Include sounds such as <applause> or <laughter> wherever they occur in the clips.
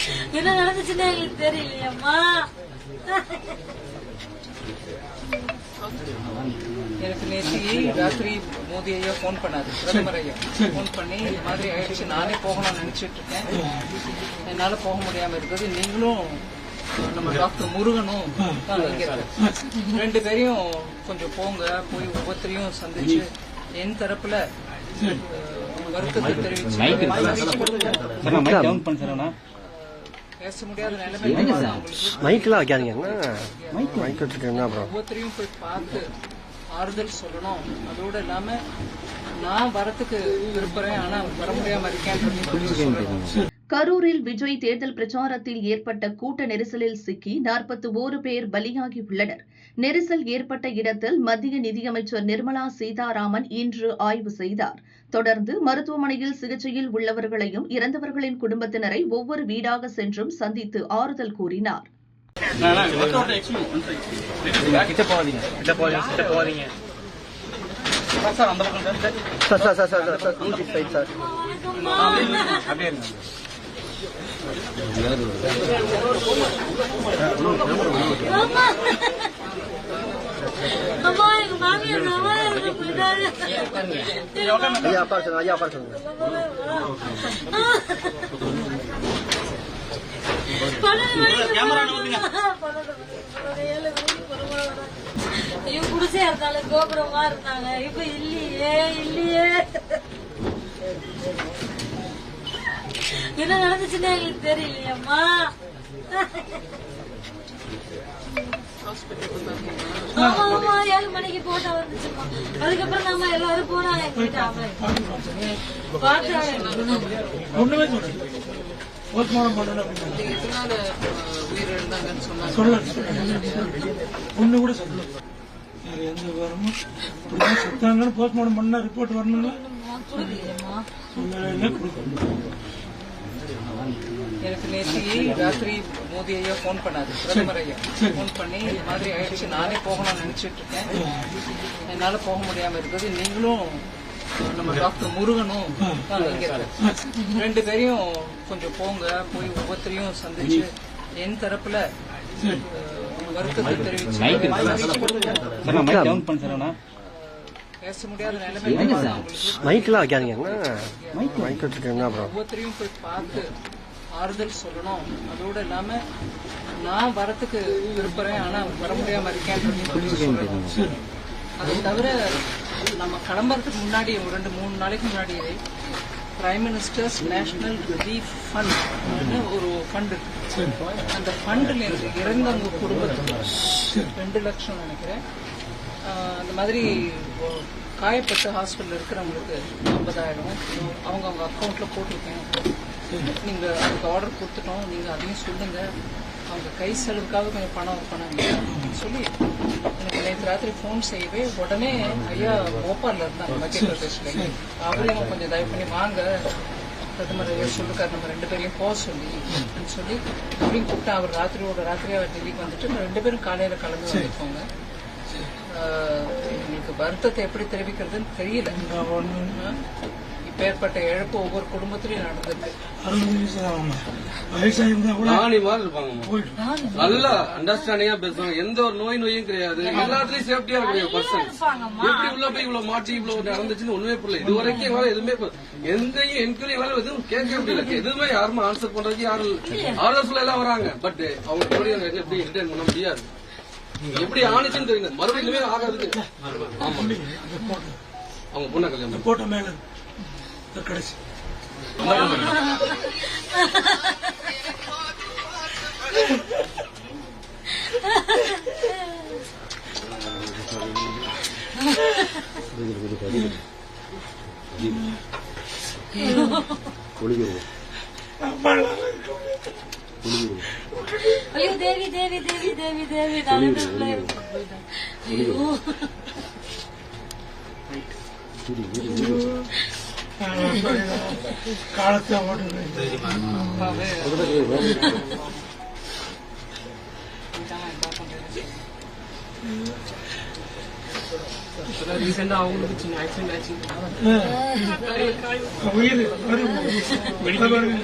<laughs> என்ன நடந்துச்சுன்னு எங்களுக்கு தெரியலையம்மா? எனக்கு நேற்று ராத்திரி மோடி ஐயா ஃபோன் பண்ணாரு பிரதமர் ஐயா ஃபோன் பண்ணி இந்த மாதிரி ஆயிடுச்சு. நானே போகணும்னு நினைச்சிட்டு இருக்கேன். என்னால போக முடியாம இருக்குது. நீங்களும் நம்ம டாக்டர் முருகனும். ரெண்டு பேரையும் கொஞ்சம் போங்க. போய் ஒவ்வொருத்தரையும் சந்திச்சு என் தரப்புல வருத்தத்தை தெரிவிச்சு பேச முடியாத நிலைமை மைக்கெல்லாம் வைக்காதீங்க மைக் மைக் வச்சுருக்கீங்க அப்புறம் ஒவ்வொருத்தரையும் போய் பார்த்து ஆறுதல் சொல்லணும் அதோட இல்லாம நான் வரத்துக்கு விரும்புறேன் ஆனா வர முடியாம இருக்கேன் கரூரில் விஜய் தேர்தல் பிரச்சாரத்தில் ஏற்பட்ட கூட்ட நெரிசலில் சிக்கி நாற்பத்தி ஓரு பேர் பலியாகியுள்ளனர் நெரிசல் ஏற்பட்ட இடத்தில் மத்திய நிதியமைச்சர் நிர்மலா சீதாராமன் இன்று ஆய்வு செய்தார் தொடர்ந்து மருத்துவமனையில் சிகிச்சையில் உள்ளவர்களையும் இறந்தவர்களின் குடும்பத்தினரை ஒவ்வொரு வீடாக சென்றும் சந்தித்து ஆறுதல் கூறினார் sir sir sir sir sir sir sir sir அப்படியே அம்மா எங்க மாமியார் மாமா ஐயா அப்பா சொல்லுங்க ஐயா அப்பா சொல்லுங்க ஐயோ குடிசையா இருந்தாலும் கோபுரமா இருந்தாங்க இப்ப இல்லையே இல்லையே என்ன நடந்துச்சுன்னு எங்களுக்கு தெரியலையம்மா. ஆமா ஆமா ஏழு மணிக்கு போட்டோ வந்துச்சுமா அதுக்கப்புறம் எல்லாரும் போனாங்க ஒண்ணு கூட சொல்லல. வேற எந்த விவரமும் செத்தாங்கன்னு போஸ்ட்மார்டம் பண்ணா ரிப்போர்ட் இல்லை கொடுக்கணும் எனக்கு நேற்று ராத்திரி மோடி ஐயா ஃபோன் பண்ணாரு. பிரதமர் ஐயா ஃபோன் பண்ணி இந்த மாதிரி ஆயிடுச்சு. நானே போகணும்னு நினைச்சிட்டு இருக்கேன். என்னால போக முடியாம இருக்குது. நீங்களும் நம்ம டாக்டர் முருகனும். ரெண்டு பேரையும் கொஞ்சம் போங்க. போய் ஒவ்வொருத்தரையும் சந்திச்சு என் தரப்புல வருத்தத்தை தெரிவிச்சு பேச முடியாத நிலைமை மைக்கெல்லாம் வைக்காதீங்க மைக் மைக் வச்சுருக்கீங்க அப்புறம் ஒவ்வொருத்தரையும் போய் பார்த்து ஆறுதல் சொல்லணும் அதோட இல்லாம நான் வரத்துக்கு விரும்புறேன் ஆனா வர முடியாம இருக்கேன் அதை தவிர நம்ம கிளம்புறதுக்கு முன்னாடி ஒரு ரெண்டு மூணு நாளைக்கு முன்னாடி prime ministers national relief fund ஒரு ஃபண்ட் அந்த ஃபண்டில் இறந்தவங்க குடும்பத்துக்கு ரெண்டு லட்சம் நினைக்கிறேன் அந்த மாதிரி காயப்பட்டு ஹாஸ்பிட்டல் இருக்கிறவங்களுக்கு ஐம்பதாயிரம். அவங்க அவங்க அக்கௌண்ட்ல போட்டிருக்கேன். நீங்க அதுக்கு ஆர்டர் கொடுத்துட்டோம். நீங்க அதையும் சொல்லுங்க. அவங்க கை செலவுக்காக கொஞ்சம் பணம் பணம் சொல்லி எனக்கு நேற்று ராத்திரி ஃபோன் செய்யவே உடனே ஐயா போபால்ல இருந்தாங்க மத்திய பிரதேஷ்ல. அவரையும் கொஞ்சம் தயவு பண்ணி வாங்க. பிரதமர் ஐயா சொல்லுக்காரு நம்ம ரெண்டு பேரையும் போக சொல்லி அப்படின்னு சொல்லி அவரையும் கூப்பிட்டு அவர் ராத்திரியோட ராத்திரியா டெல்லிக்கு வந்துட்டு ரெண்டு பேரும் காலையில கிளம்பி வந்துருக்கோங்க எங்களுக்கு வருத்தத்தை எப்படி தெரிவிக்கிறதுன்னு தெரியல. இப்ப ஏற்பட்ட இழப்பு ஒவ்வொரு குடும்பத்திலயும் நடந்திருக்கு. நல்லா அண்டர்ஸ்டாண்டிங்கா பேசுவாங்க. எந்த ஒரு நோய் நோயும் கிடையாது. எல்லாத்துலயும் சேஃப்டியா இருக்கக்கூடிய பர்சன் எப்படி உள்ள போய் இவ்வளவு மாட்டி இவ்வளவு நடந்துச்சுன்னு ஒண்ணுமே புரியல. இது வரைக்கும் எங்களால எதுவுமே எங்கேயும் என்கொயரி எங்களால எதுவும் கேட்க முடியல. எதுவுமே யாருமே ஆன்சர் பண்றதுக்கு யாரும் சொல்ல எல்லாம் வராங்க. பட் அவங்க எப்படி என்டர்டைன் பண்ண முடியாது. எப்படி ஆனிச்சுன்னு தெரியுது மறுபடியும் ஆமா அவங்க பொண்ணை கல்யாணம் போட்ட மேல. கடைசி. ஐயோ தேவி தேவி தேவி தேவி தேவி நாலு பேர் ஐயோ காலத்தை ஓடுறது ரீசெண்டா அவங்களுக்கு சின்ன ஆக்சிடென்ட் ஆச்சு உயிர் வரும். பாருங்க. மறுபுறவீங்க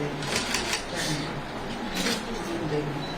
对，对，对，对，对，对，对，对，对，对，对，对，对，对，对，对，对，对，